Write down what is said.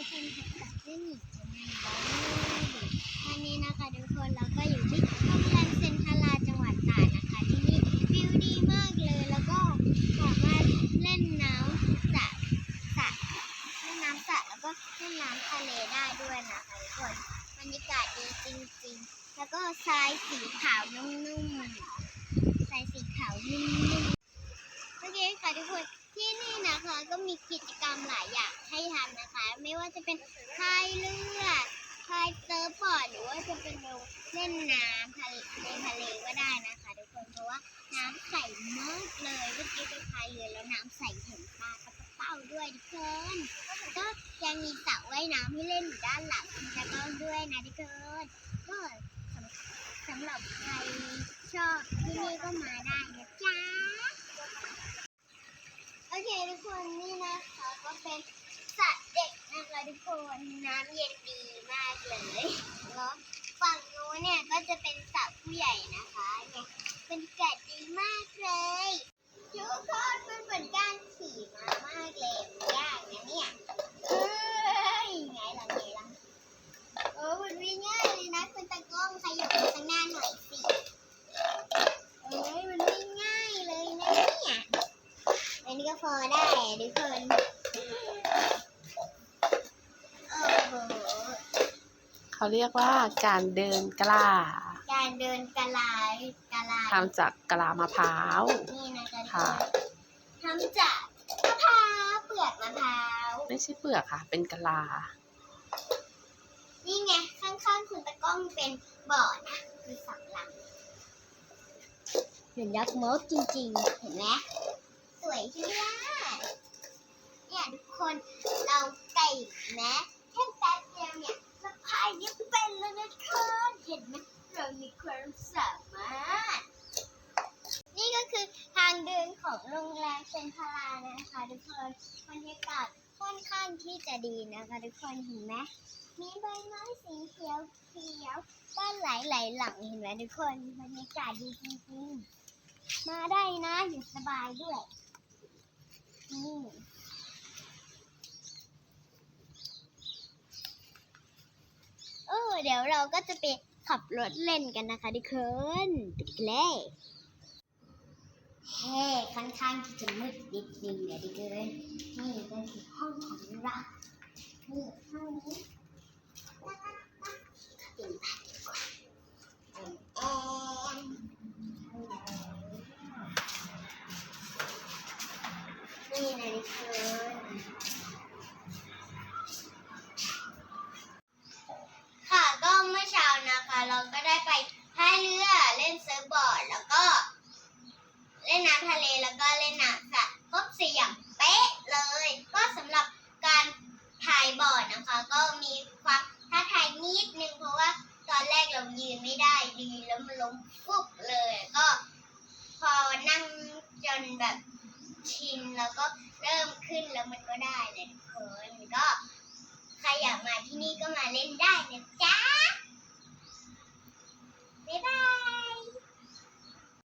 ทุกคนค่ะกับเรื่องหญิงจะมาวันนี้นะคะทุกคนเราก็อยู่ที่โรงแรมเซ็นทาราจังหวัดตราดนะคะ ที่นี่วิวดีมากเลยแล้วก็สามารถเล่นน้ำสระสระเล่นน้ำสระแล้วก็เล่นน้ำทะเลได้ด้วยนะคะทุกคนบรรยากาศดีจริงๆ แล้วก็ทรายสีขาวนุ่มๆทรายสีขาวนุ่มๆโอเคค่ะทุกคน ที่ นะคะก็มีกิจกรรมหลายอย่างให้ทำนะคะ ไม่ว่าจะเป็นพายเรือพายเซิร์ฟบอร์ดหรือว่าจะเป็นลงเล่นน้ำทะเลในทะเลก็ได้นะคะทุกคนเพราะว่าน้ำใสมากเลยเมื่อกี้ไปพายเรือแล้วน้ำใสเห็นปลากระเป้าด้วยทุกคนก็ยังมีสระว่ายน้ำให้เล่นอยู่ด้านหลังแล้วก็ด้วยนะทุกคนก็สำหรับใครชอบที่นี่ก็มาได้นะจ๊ะ โอ เคทุกคนนี่นะคะก็เป็นสระเด็กนะคะทุกคนน้ำเย็นดีมากเลยแล้วฝั่งนู้นเนี่ยก็จะเป็นสระผู้ใหญ่นะคะ พอได้อะทุกคนโอ้โหเขาเรียกว่าการเดินกล้าการเดินกะลายกะลายทำจากกะลามะพร้าว นี่นะคะทุกค่ะคนทำจากมะพร้าวเปลือกมะพร้าวไม่ใช่เปลือกค่ะ เป็นกะลา นี่ไงข้างๆคุณตะกล้องเป็นบ่อนะคือสำลัง เห็นยักษ์มดจริงๆ เห็นไหม สวยใช่ไหมล่ะเนี่ยทุกคนเราไก่แม้แค่แป๊บเดียวเนี่ยเราพายนี่เป็นแล้วนะคนเห็นไหมเรามีความสามารถ นี่ก็คือทางเดินของโรงแรมเซนทราลานะคะทุกคนบรรยากาศค่อนข้างที่จะดีนะคะทุกคนเห็นไหมมีใบไม้สีเขียวเขียวบ้านหลายหลายๆหลังเห็นไหมทุกคนบรรยากาศดีจริงๆมาได้นะอยู่สบายด้วย นี่เออเดี๋ยวเราก็จะไปขับรถเล่นกันนะคะทุกคนไปกันเลยเฮ้ค่อนข้างที่จะมืดนิดนึงเดี๋ยวดิเกินนี่ก็คือห้องของเรานี่ห้องนี้ ค่ะก็เมื่อเช้านะคะ เราก็ได้ไปพายเรือเล่นเซิร์ฟบอร์ด แล้วก็ เล่นน้ำทะเลแล้วก็เล่นน้ำสระครบสี่อย่างเป๊ะเลย ก็สำหรับการถ่ายบอร์ดนะคะ ก็มีความท้าทายนิดนึงเพราะว่าตอนแรกเรายืนไม่ได้ดีแล้วมันล้มฟุบเลยก็พอนั่งจนแบบชินแล้วก็ เริ่มขึ้นแล้วมันก็ได้เลยทุกคนก็ใครอยากมาที่นี่ก็มา